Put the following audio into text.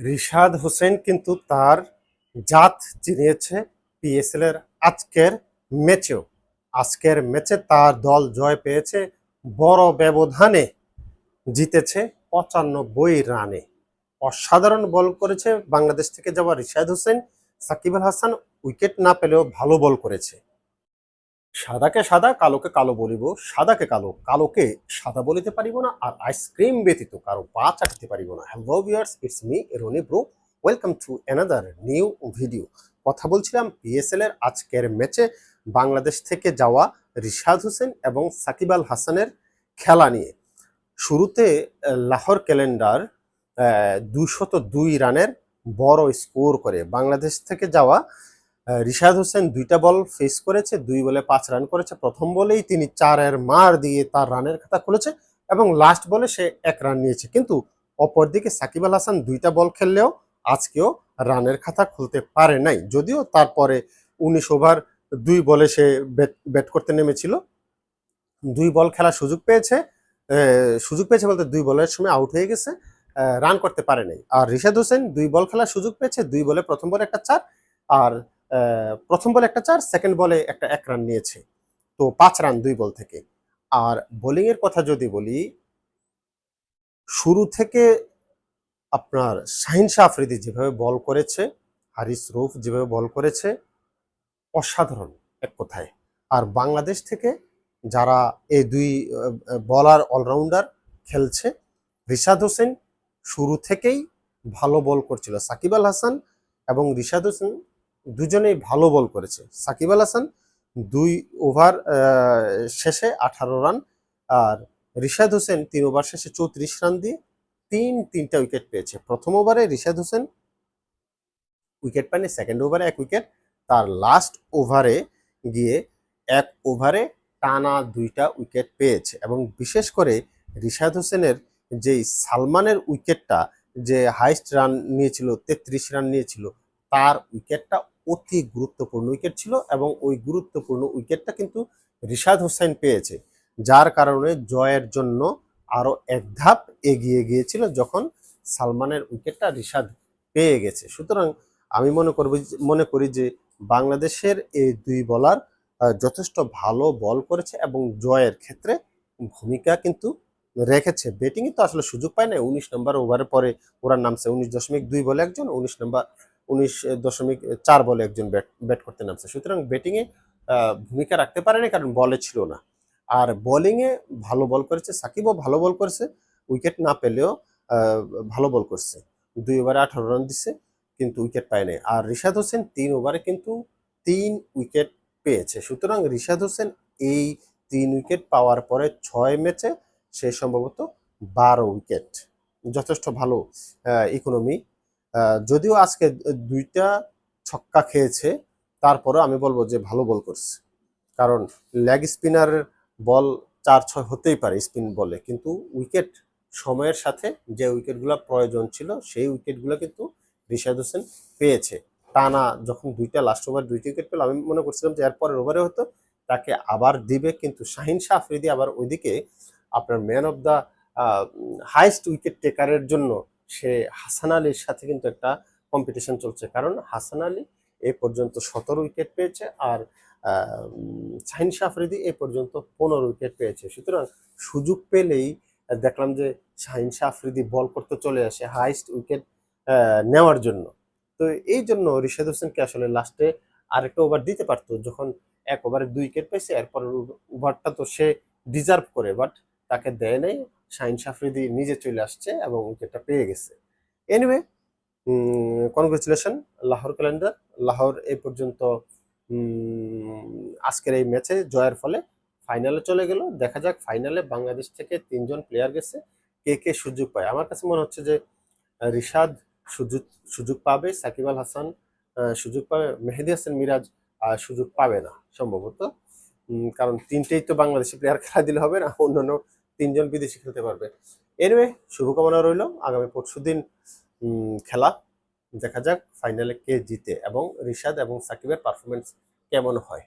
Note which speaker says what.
Speaker 1: রিশাদ হোসেন কিন্তু তার জাত চিনিয়েছে পিএসএল এর আজকের ম্যাচেও। আজকের ম্যাচে তার দল জয় পেয়েছে, বড় ব্যবধানে জিতেছে পঁচানব্বই রানে। অসাধারণ বল করেছে বাংলাদেশ থেকে যাওয়া রিশাদ হোসেন। সাকিব আল হাসান উইকেট না পেলেও ভালো বল করেছে। সাদাকে সাদা, কালোকে কালো বলিব। সাদাকে কালো, কালোকে সাদা বলিতে পারিব না আর আইসক্রিম ব্যতীত কারও পা চাটতে পারিব না। Hello viewers it's me Roni bro welcome to another new video কথা বলছিলাম পিএসএল এর আজকের ম্যাচে বাংলাদেশ থেকে যাওয়া রিশাদ হোসেন এবং সাকিব আল হাসানের খেলা নিয়ে। শুরুতে লাহোর ক্যালেন্ডার দুশত দুই রানের বড় স্কোর করে। বাংলাদেশ থেকে যাওয়া রিশাদ হোসেন দুইটা বল ফেস করেছে, দুই বলে পাঁচ রান করেছে। প্রথম বলেই তিনি চারের মার দিয়ে তার রানের খাতা খুলেছে এবং লাস্ট বলে সে এক রান নিয়েছে। কিন্তু অপরদিকে সাকিব আল হাসান দুইটা বল খেললেও আজকেও রানের খাতা খুলতে পারে নাই। যদিও তারপরে উনিশ ওভার দুই বলে সে ব্যাট করতে নেমেছিল। দুই বল খেলার সুযোগ পেয়েছে সুযোগ পেয়েছে বলতে দুই বলের সময় আউট হয়ে গেছে রান করতে পারে নাই। আর রিশাদ হোসেন দুই বল খেলার সুযোগ পেয়েছে, দুই বলে প্রথম বলে একটা চার। আর প্রথম বলে একটা চার সেকেন্ড বলে একটা এক রান নিয়েছে। তো পাঁচ রান দুই বল থেকে। আর বোলিং এর কথা যদি বলি, শুরু থেকে আপনার শাহিন শাহ আফ্রিদি যেভাবে বল করেছে, হারিস রৌফ যেভাবে বল করেছে, অসাধারণ এক কথায়। আর বাংলাদেশ থেকে যারা এই দুই বলার অলরাউন্ডার খেলছে, রিশাদ হোসেন শুরু থেকেই ভালো বল করছিল। সাকিব আল হাসান এবং রিশাদ হোসেন দুজনেই ভালো বল করেছে। সাকিব আল হাসান দুই ওভার শেষে আঠারো রান আর রিশাদ হোসেন তিন ওভার শেষে চৌত্রিশ রান দিয়ে তিন, তিনটা উইকেট পেয়েছে। প্রথম ওভারে রিশাদ হোসেন উইকেট পায়নি, সেকেন্ড ওভারে এক উইকেট। তার লাস্ট ওভারে গিয়ে এক ওভারে টানা দুইটা উইকেট পেয়েছে এবং বিশেষ করে রিশাদ হোসেনের যেই সালমানের উইকেটটা, যে হাইস্ট রান নিয়েছিল, তেত্রিশ রান নিয়েছিল, তার উইকেটটা অতি গুরুত্বপূর্ণ উইকেট ছিল এবং ওই গুরুত্বপূর্ণ উইকেটটা কিন্তু রিশাদ হোসেন পেয়েছে, যার কারণে জয়ের জন্য আরও এক ধাপ এগিয়ে গিয়েছিল যখন সালমানের উইকেটটা রিশাদ পেয়ে গেছে। সুতরাং আমি মনে করব মনে করি যে বাংলাদেশের এই দুই বলার যথেষ্ট ভালো বল করেছে এবং জয়ের ক্ষেত্রে ভূমিকা কিন্তু রেখেছে। ব্যাটিংয়ে তো আসলে সুযোগ পায় না উনিশ নম্বর ওভারের পরে ওরা নামছে উনিশ দশমিক দুই বলে একজন, উনিশ নম্বর উনিশ দশমিক চার বলে একজন ব্যাট ব্যাট করতে নামছে। সুতরাং ব্যাটিংয়ে ভূমিকা রাখতে পারেনি কারণ বলে ছিল না। আর বোলিংয়ে ভালো বল করেছে, সাকিবও ভালো বল করেছে উইকেট না পেলেও ভালো বল করছে। দুই ওভারে আঠারো রান দিছে, কিন্তু উইকেট পায় নাই। আর রিশাদ হোসেন তিন ওভারে কিন্তু তিন উইকেট পেয়েছে। সুতরাং রিশাদ হোসেন এই তিন উইকেট পাওয়ার পরে ছয় ম্যাচে সে সম্ভবত বারো উইকেট যথেষ্ট ভালো ইকোনমি যদিও আজকে দুইটা ছক্কা খেয়েছে, তারপরেও আমি বলব যে ভালো বল করছে। কারণ লেগ স্পিনার বল চার ছয় হতেই পারে স্পিন বলে, কিন্তু উইকেট সময়ের সাথে যে উইকেটগুলো প্রয়োজন ছিল, সেই উইকেটগুলো কিন্তু রিশাদ হোসেন পেয়েছে। টানা যখন দুইটা লাস্ট ওভার দুইটা উইকেট পেল, আমি মনে করছিলাম যে এরপরের ওভারে হতো তাকে আবার দিবে, কিন্তু শাহিন শাহ আফ্রিদি আবার ওইদিকে আপনার man of the highest wicket টেকারের জন্য সে হাসান আলীর সাথে কিন্তু একটা কম্পিটিশন চলছে। কারণ হাসান আলী এ পর্যন্ত সতেরো উইকেট পেয়েছে আর শাহিন শাহ আফ্রিদি এ পর্যন্ত পনেরো উইকেট পেয়েছে। সুতরাং সুযোগ পেলেই দেখলাম যে শাহিন শাহ আফ্রিদি বল করতে চলে আসে হাইস্ট উইকেট নেওয়ার জন্য। তো এই জন্য রিশাদ হোসেনকে আসলে লাস্টে আরেকটা ওভার দিতে পারতো, যখন এক ওভারে দুই উইকেট পেয়েছে এরপর ওভারটা তো সে ডিজার্ভ করে বাট তাকে দেয় নাই। শাহিন শাফরিদি নিজে চলে আসছে এবং উইকেটটা পেয়ে গেছে। এনিওয়ে কনগ্রেচুলেশন লাহোর ক্যালেন্ডার লাহোর এ পর্যন্ত আজকের এই ম্যাচে জয়ের ফলে ফাইনালে চলে গেল। দেখা যাক ফাইনালে বাংলাদেশ থেকে তিনজন প্লেয়ার গেছে। কে কে সুযোগ পায়? আমার কাছে মনে হচ্ছে যে রিশাদ সুযোগ সুযোগ পাবে, সাকিব আল হাসান সুযোগ পাবে, মেহেদি হাসান মিরাজ সুযোগ পাবে না সম্ভবত। কারণ তিনটেই তো বাংলাদেশি প্লেয়ার খেলা দিলে হবে না, অন্যান্য তিনজন বিদেশি খেলতে পারবে। এনিওয়ে শুভকামনা রইল। আগামী পরশু দিন খেলা। দেখা যাক ফাইনালে কে জিতে এবং রিশাদ এবং সাকিবের পারফরমেন্স কেমন হয়।